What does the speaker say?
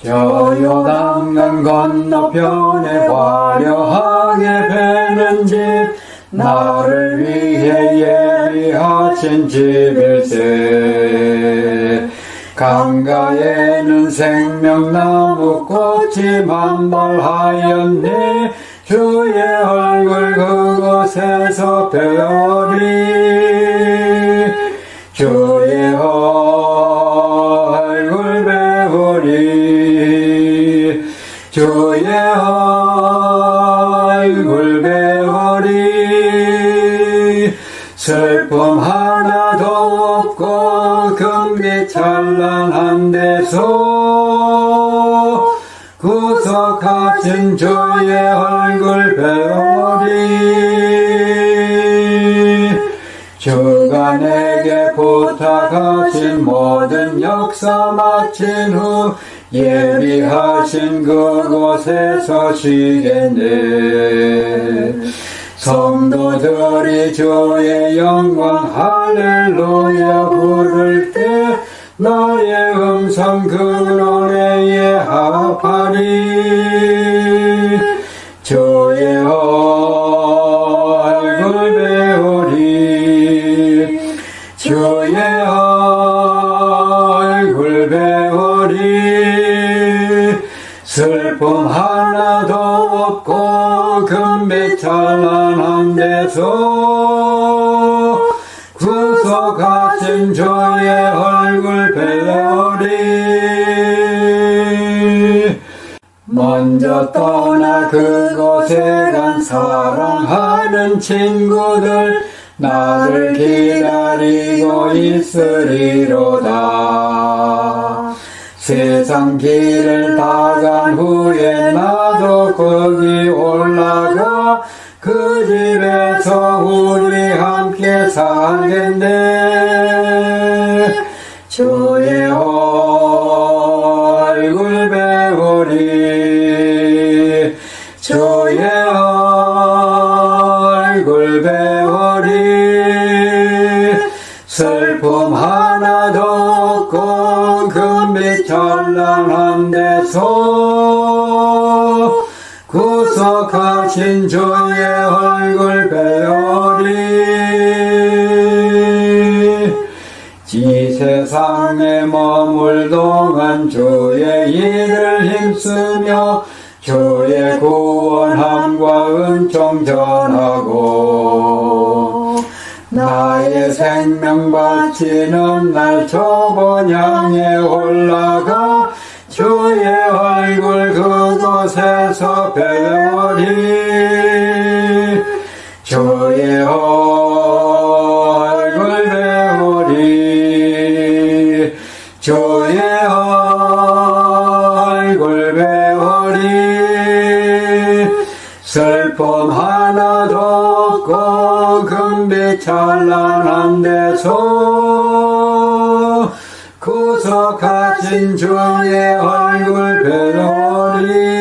저 요단강 건너편에 화려하게 배는 집 나를 위해 예비하신 집일세 강가에는 생명나무 꽃이 만발하였네. 주의 얼굴 그곳에서 별이 주 슬픔 하나도 없고 금빛 찬란한 데서 구속하신 주의 얼굴 배우리. 주가 내게 부탁하신 모든 역사 마친 후 예비하신 그곳에서 쉬겠네 성도들이 주의 영광 할렐루야 부를 때 너의 음성 그 노래에 합하리. 주의 얼굴 배우리. 주의 얼굴 배우리. 슬픔 하나도 없고 금빛 찬란한 데서 구속하신 주의 얼굴 배우리. 먼저 떠나 그곳에 간 사랑하는 친구들 나를 기다리고 있으리로다. 세상 길을 다간 함께 살겠네 주의 얼굴 배우리. 주의 얼굴 배우리. 슬픔 하나도 없고 금빛 찬란한 데서 구속하신 주의 얼굴 배우리 세상에 머물 동안 주의 일을 힘쓰며 주의 구원함과 은총 전하고 나의 생명 바치는 날 저번 향에 올라가 주의 얼굴 그곳에서 배우리 주의 얼굴 배우리. 슬픔 하나도 없고 금빛 찬란한 데서 구속하신 주의 얼굴 배우리